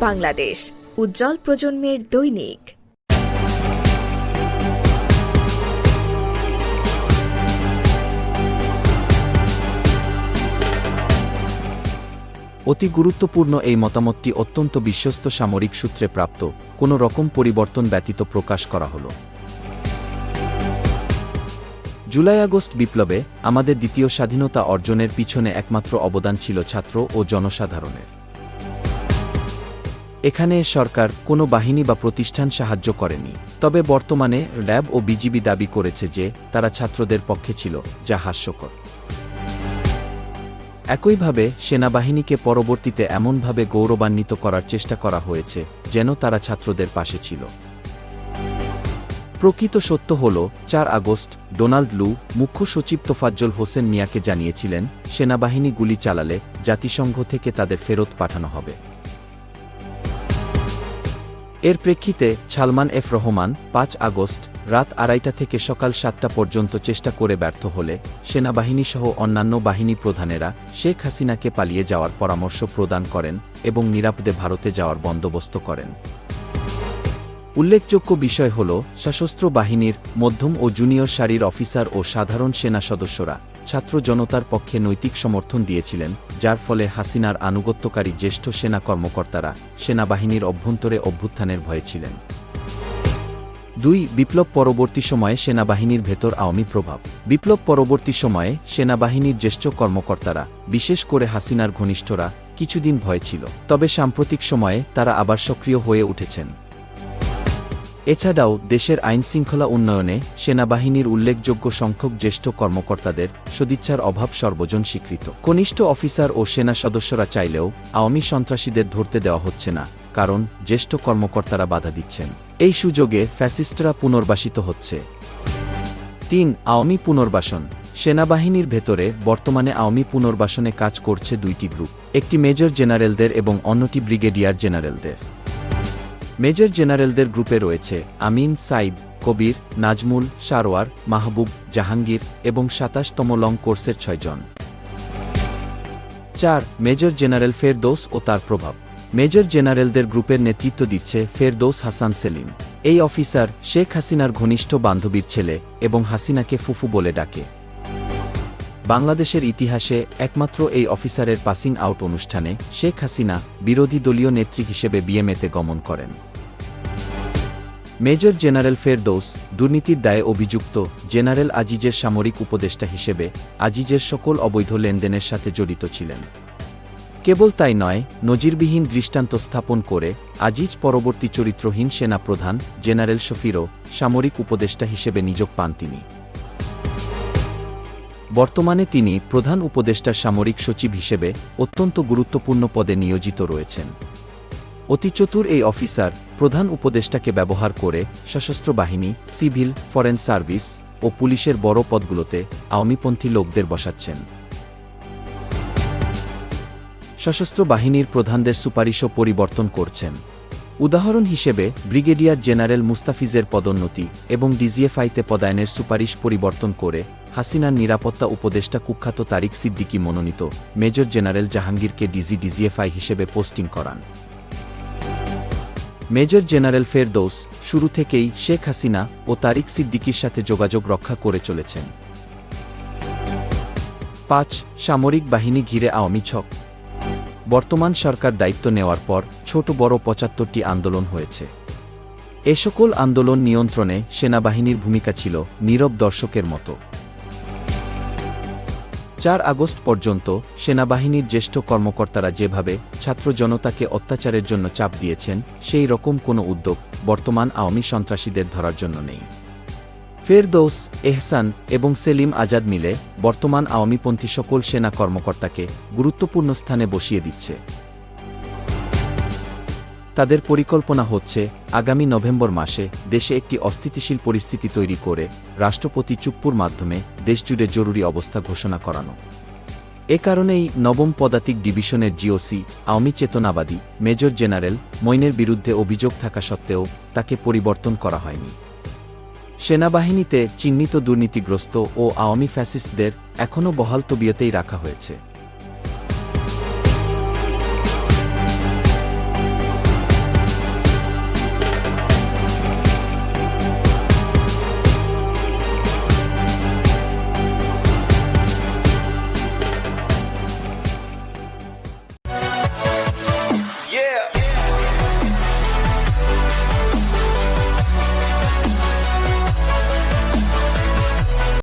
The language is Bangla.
বাংলাদেশ, উজ্জ্বল প্রজন্মের দৈনিক। অতি গুরুত্বপূর্ণ এই মতামতটি অত্যন্ত বিশ্বস্ত সামরিক সূত্রে প্রাপ্ত। কোনো রকম পরিবর্তন ব্যতীত প্রকাশ করা হল। জুলাই আগস্ট বিপ্লবে আমাদের দ্বিতীয় স্বাধীনতা অর্জনের পিছনে একমাত্র অবদান ছিল ছাত্র ও জনসাধারণের। এখানে সরকার কোনো বাহিনী বা প্রতিষ্ঠান সাহায্য করেনি। তবে বর্তমানে র্যাব ও বিজিবি দাবি করেছে যে তারা ছাত্রদের পক্ষে ছিল, যা হাস্যকর। একইভাবে সেনাবাহিনীকে পরবর্তীতে এমনভাবে গৌরবান্বিত করার চেষ্টা করা হয়েছে, যেন তারা ছাত্রদের পাশে ছিল। প্রকৃত সত্য হল, চার আগস্ট ডোনাল্ড লু, মুখ্য সচিব তোফাজ্জল হোসেন মিয়াকে জানিয়েছিলেন, সেনাবাহিনী গুলি চালালে জাতিসংঘ থেকে তাদের ফেরত পাঠানো হবে। এর প্রেক্ষিতে সালমান এফ রহমান পাঁচ আগস্ট রাত আড়াইটা থেকে সকাল সাতটা পর্যন্ত চেষ্টা করে ব্যর্থ হলে সেনাবাহিনীসহ অন্যান্য বাহিনী প্রধানেরা শেখ হাসিনাকে পালিয়ে যাওয়ার পরামর্শ প্রদান করেন এবং নিরাপদে ভারতে যাওয়ার বন্দোবস্ত করেন। উল্লেখযোগ্য বিষয় হল, সশস্ত্র বাহিনীর মধ্যম ও জুনিয়র সারির অফিসার ও সাধারণ সেনা সদস্যরা ছাত্র জনতার পক্ষে নৈতিক সমর্থন দিয়েছিলেন, যার ফলে হাসিনার আনুগত্যকারী জ্যেষ্ঠ সেনা কর্মকর্তারা সেনাবাহিনীর অভ্যন্তরে অভ্যুত্থানের ভয়ে ছিলেন। দুই, বিপ্লব পরবর্তী সময়ে সেনাবাহিনীর ভেতর আওয়ামী প্রভাব। বিপ্লব পরবর্তী সময়ে সেনাবাহিনীর জ্যেষ্ঠ কর্মকর্তারা, বিশেষ করে হাসিনার ঘনিষ্ঠরা, কিছুদিন ভয় ছিল। তবে সাম্প্রতিক সময়ে তারা আবার সক্রিয় হয়ে উঠেছেন। এছাড়াও, দেশের আইনশৃঙ্খলা উন্নয়নে সেনাবাহিনীর উল্লেখযোগ্য সংখ্যক জ্যেষ্ঠ কর্মকর্তাদের সদিচ্ছার অভাব সর্বজন স্বীকৃত। কনিষ্ঠ অফিসার ও সেনা সদস্যরা চাইলেও আওয়ামী সন্ত্রাসীদের ধরতে দেওয়া হচ্ছে না, কারণ জ্যেষ্ঠ কর্মকর্তারা বাধা দিচ্ছেন। এই সুযোগে ফ্যাসিস্টরা পুনর্বাসিত হচ্ছে। তিন, আওয়ামী পুনর্বাসন। সেনাবাহিনীর ভেতরে বর্তমানে আওয়ামী পুনর্বাসনে কাজ করছে দুইটি গ্রুপ, একটি মেজর জেনারেলদের এবং অন্যটি ব্রিগেডিয়ার জেনারেলদের। মেজর জেনারেলদের গ্রুপে রয়েছে আমিন, সাইদ, কবির, নাজমুল, সারোয়ার, মাহবুব, জাহাঙ্গীর এবং সাতাশতম লং কোর্সের ছয়জন। চার, মেজর জেনারেল ফেরদৌস ও তার প্রভাব। মেজর জেনারেলদের গ্রুপের নেতৃত্ব দিচ্ছে ফেরদৌস হাসান সেলিম। এই অফিসার শেখ হাসিনার ঘনিষ্ঠ বান্ধবীর ছেলে এবং হাসিনাকে ফুফু বলে ডাকে। বাংলাদেশের ইতিহাসে একমাত্র এই অফিসারের পাসিং আউট অনুষ্ঠানে শেখ হাসিনা বিরোধী দলীয় নেত্রী হিসেবে বিএমএতে গমন করেন। মেজর জেনারেল ফেরদৌস দুর্নীতির দায়ে অভিযুক্ত জেনারেল আজিজের সামরিক উপদেষ্টা হিসেবে আজিজের সকল অবৈধ লেনদেনের সাথে জড়িত ছিলেন। কেবল তাই নয়, নজিরবিহীন দৃষ্টান্ত স্থাপন করে আজিজ পরবর্তী চরিত্রহীন সেনাপ্রধান জেনারেল শফিরও সামরিক উপদেষ্টা হিসেবে নিযোগ পান তিনি। বর্তমানে তিনি প্রধান উপদেষ্টার সামরিক সচিব হিসেবে অত্যন্ত গুরুত্বপূর্ণ পদে নিয়োজিত রয়েছেন। অতি চতুর এই অফিসার প্রধান উপদেষ্টাকে ব্যবহার করে সশস্ত্র বাহিনী, সিভিল, ফরেন সার্ভিস ও পুলিশের বড় পদগুলোতে আওয়ামীপন্থী লোকদের বসাচ্ছেন। সশস্ত্র বাহিনীর প্রধানদের সুপারিশও পরিবর্তন করছেন। উদাহরণ হিসেবে, ব্রিগেডিয়ার জেনারেল মুস্তাফিজের পদোন্নতি এবং ডিজিএফআইতে পদায়নের সুপারিশ পরিবর্তন করে হাসিনার নিরাপত্তা উপদেষ্টা কুখ্যাত তারিক সিদ্দিকি মনোনীত মেজর জেনারেল জাহাঙ্গীরকে ডিজি ডিজিএফআই হিসেবে পোস্টিং করান। মেজর জেনারেল ফেরদৌস শুরু থেকেই শেখ হাসিনা ও তারিক সিদ্দিকির সাথে যোগাযোগ রক্ষা করে চলেছেন। পাঁচ, সামরিক বাহিনী ঘিরে আওয়ামী ছক। বর্তমান সরকার দায়িত্ব নেওয়ার পর ছোট বড় পঁচাত্তরটি আন্দোলন হয়েছে। এ সকল আন্দোলন নিয়ন্ত্রণে সেনাবাহিনীর ভূমিকা ছিল নীরব দর্শকের মতো। চার আগস্ট পর্যন্ত সেনাবাহিনীর জ্যেষ্ঠ কর্মকর্তারা যেভাবে ছাত্র জনতাকে অত্যাচারের জন্য চাপ দিয়েছেন, সেই রকম কোনো উদ্যোগ বর্তমান আওয়ামী সন্ত্রাসীদের ধরার জন্য নেই। ফেরদৌস, এহসান এবং সেলিম আজাদ মিলে বর্তমান আওয়ামীপন্থী সকল সেনা কর্মকর্তাকে গুরুত্বপূর্ণ স্থানে বসিয়ে দিচ্ছে। তাদের পরিকল্পনা হচ্ছে, আগামী নভেম্বর মাসে দেশে একটি অস্থিতিশীল পরিস্থিতি তৈরি করে রাষ্ট্রপতি চুপ্পুর মাধ্যমে দেশজুড়ে জরুরি অবস্থা ঘোষণা করানো। এ কারণেই নবম পদাতিক ডিভিশনের জিওসি, আওয়ামী চেতনাবাদী, মেজর জেনারেল মইনের বিরুদ্ধে অভিযোগ থাকা সত্ত্বেও তাকে পরিবর্তন করা হয়নি। সেনাবাহিনীতে চিহ্নিত দুর্নীতিগ্রস্ত ও আওয়ামী ফ্যাসিস্টদের এখনও বহাল তবিয়তেই রাখা হয়েছে।